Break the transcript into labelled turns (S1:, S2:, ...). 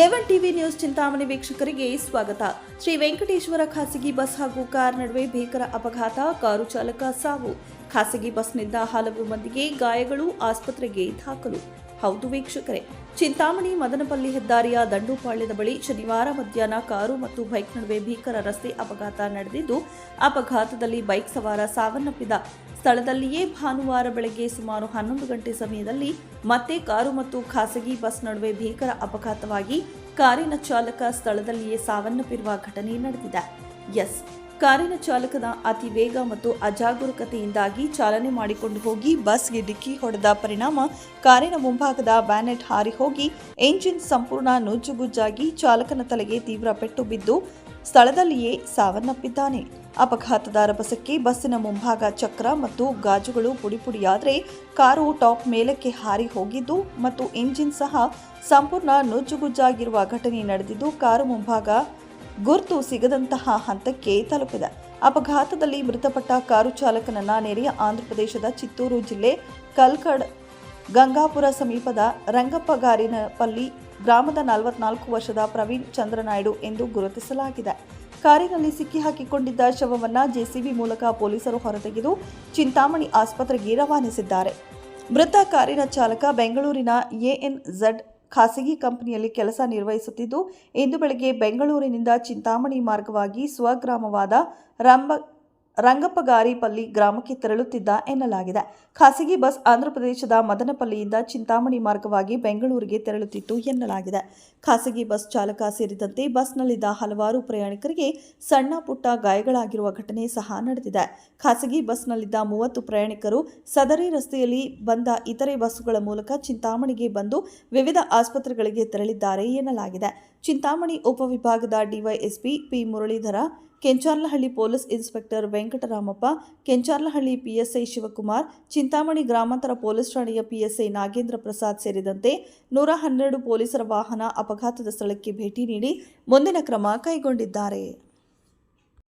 S1: ಎವನ್ TV news Chintamani ವೀಕ್ಷಕರಿಗೆ ಸ್ವಾಗತ. ಶ್ರೀ ವೆಂಕಟೇಶ್ವರ ಖಾಸಗಿ ಬಸ್ ಹಾಗೂ ಕಾರ್ ನಡುವೆ ಭೀಕರ ಅಪಘಾತ, ಕಾರು ಚಾಲಕ ಸಾವು. ಖಾಸಗಿ ಬಸ್ನಿಂದ ಹಲವು ಮಂದಿಗೆ ಗಾಯಗಳು, ಆಸ್ಪತ್ರೆಗೆ ದಾಖಲು. ಹೌದು ವೀಕ್ಷಕರೇ, ಚಿಂತಾಮಣಿ ಮದನಪಲ್ಲಿ ಹೆದ್ದಾರಿಯ ದಂಡುಪಾಳ್ಯದ ಬಳಿ ಶನಿವಾರ ಮಧ್ಯಾಹ್ನ ಕಾರು ಮತ್ತು ಬೈಕ್ ನಡುವೆ ಭೀಕರ ರಸ್ತೆ ಅಪಘಾತ ನಡೆದಿದ್ದು, ಅಪಘಾತದಲ್ಲಿ ಬೈಕ್ ಸವಾರ ಸಾವನ್ನಪ್ಪಿದ ಸ್ಥಳದಲ್ಲಿಯೇ ಭಾನುವಾರ ಬೆಳಗ್ಗೆ ಸುಮಾರು ಹನ್ನೊಂದು ಗಂಟೆ ಸಮಯದಲ್ಲಿ ಮತ್ತೆ ಕಾರು ಮತ್ತು ಖಾಸಗಿ ಬಸ್ ನಡುವೆ ಭೀಕರ ಅಪಘಾತವಾಗಿ ಕಾರಿನ ಚಾಲಕ ಸ್ಥಳದಲ್ಲಿಯೇ ಸಾವನ್ನಪ್ಪಿರುವ ಘಟನೆ ನಡೆದಿದೆ. ಎಸ್. ಕಾರಿನ ಚಾಲಕನ ಅತಿ ವೇಗ ಮತ್ತು ಅಜಾಗರೂಕತೆಯಿಂದಾಗಿ ಚಾಲನೆ ಮಾಡಿಕೊಂಡು ಹೋಗಿ ಬಸ್ಗೆ ಡಿಕ್ಕಿ ಹೊಡೆದ ಪರಿಣಾಮ ಕಾರಿನ ಮುಂಭಾಗದ ಬ್ಯಾನೆಟ್ ಹಾರಿ ಹೋಗಿ ಎಂಜಿನ್ ಸಂಪೂರ್ಣ ನುಜ್ಜುಗುಜ್ಜಾಗಿ ಚಾಲಕನ ತಲೆಗೆ ತೀವ್ರ ಪೆಟ್ಟು ಬಿದ್ದು ಸ್ಥಳದಲ್ಲಿಯೇ ಸಾವನ್ನಪ್ಪಿದ್ದಾನೆ. ಅಪಘಾತದ ರಭಸಕ್ಕೆ ಬಸ್ಸಿನ ಮುಂಭಾಗ ಚಕ್ರ ಮತ್ತು ಗಾಜುಗಳು ಪುಡಿಪುಡಿಯಾದರೆ ಕಾರು ಟಾಪ್ ಮೇಲಕ್ಕೆ ಹಾರಿ ಹೋಗಿದ್ದು ಮತ್ತು ಎಂಜಿನ್ ಸಹ ಸಂಪೂರ್ಣ ನುಜ್ಜುಗುಜ್ಜಾಗಿರುವ ಘಟನೆ ನಡೆದಿದ್ದು ಕಾರು ಮುಂಭಾಗ ಗುರ್ತು ಸಿಗದಂತಹ ಹಂತಕ್ಕೆ ತಲುಪಿದೆ. ಅಪಘಾತದಲ್ಲಿ ಮೃತಪಟ್ಟ ಕಾರು ಚಾಲಕನನ್ನ ನೆರೆಯ ಆಂಧ್ರಪ್ರದೇಶದ ಚಿತ್ತೂರು ಜಿಲ್ಲೆ ಕಲ್ಕಡ್, ಗಂಗಾಪುರ ಸಮೀಪದ ರಂಗಪ್ಪಗಾರಿನಪಲ್ಲಿ ಗ್ರಾಮದ ನಲವತ್ನಾಲ್ಕು ವರ್ಷದ ಪ್ರವೀಣ್ ಚಂದ್ರನಾಯ್ಡು ಎಂದು ಗುರುತಿಸಲಾಗಿದೆ. ಕಾರಿನಲ್ಲಿ ಸಿಕ್ಕಿ ಹಾಕಿಕೊಂಡಿದ್ದ ಶವವನ್ನ ಜೆಸಿಬಿ ಮೂಲಕ ಪೊಲೀಸರು ಹೊರತೆಗೆದು ಚಿಂತಾಮಣಿ ಆಸ್ಪತ್ರೆಗೆ ರವಾನಿಸಿದ್ದಾರೆ. ಮೃತ ಕಾರಿನ ಚಾಲಕ ಬೆಂಗಳೂರಿನ ಎಎನ್ಝಡ್ ಖಾಸಗಿ ಕಂಪನಿಯಲ್ಲಿ ಕೆಲಸ ನಿರ್ವಹಿಸುತ್ತಿದ್ದು ಇಂದು ಬೆಳಗ್ಗೆ ಬೆಂಗಳೂರಿನಿಂದ ಚಿಂತಾಮಣಿ ಮಾರ್ಗವಾಗಿ ಸ್ವಗ್ರಾಮವಾದ ರಂಬ ರಂಗಪ್ಪಗಾರಿಪಲ್ಲಿ ಗ್ರಾಮಕ್ಕೆ ತೆರಳುತ್ತಿದ್ದ ಎನ್ನಲಾಗಿದೆ. ಖಾಸಗಿ ಬಸ್ ಆಂಧ್ರಪ್ರದೇಶದ ಮದನಪಲ್ಲಿಯಿಂದ ಚಿಂತಾಮಣಿ ಮಾರ್ಗವಾಗಿ ಬೆಂಗಳೂರಿಗೆ ತೆರಳುತ್ತಿತ್ತು ಎನ್ನಲಾಗಿದೆ. ಖಾಸಗಿ ಬಸ್ ಚಾಲಕ ಸೇರಿದಂತೆ ಬಸ್ನಲ್ಲಿದ್ದ ಹಲವಾರು ಪ್ರಯಾಣಿಕರಿಗೆ ಸಣ್ಣ ಪುಟ್ಟ ಗಾಯಗಳಾಗಿರುವ ಘಟನೆ ಸಹ ನಡೆದಿದೆ. ಖಾಸಗಿ ಬಸ್ನಲ್ಲಿದ್ದ ಮೂವತ್ತು ಪ್ರಯಾಣಿಕರು ಸದರಿ ರಸ್ತೆಯಲ್ಲಿ ಬಂದ ಇತರೆ ಬಸ್ಸುಗಳ ಮೂಲಕ ಚಿಂತಾಮಣಿಗೆ ಬಂದು ವಿವಿಧ ಆಸ್ಪತ್ರೆಗಳಿಗೆ ತೆರಳಿದ್ದಾರೆ ಎನ್ನಲಾಗಿದೆ. ಚಿಂತಾಮಣಿ ಉಪವಿಭಾಗದ DYSP P Muralidhara, Kencharlahalli police inspector Venkataramappa, Kencharlahalli PSI Shivakumar, Chintamani ಗ್ರಾಮಾಂತರ ಪೊಲೀಸ್ ಠಾಣೆಯ ಪಿಎಸ್ಐ ನಾಗೇಂದ್ರ ಪ್ರಸಾದ್ ಸೇರಿದಂತೆ ನೂರ ಹನ್ನೆರಡು ಪೊಲೀಸರ ವಾಹನ ಅಪಘಾತದ ಸ್ಥಳಕ್ಕೆ ಭೇಟಿ ನೀಡಿ ಮುಂದಿನ ಕ್ರಮ ಕೈಗೊಂಡಿದ್ದಾರೆ.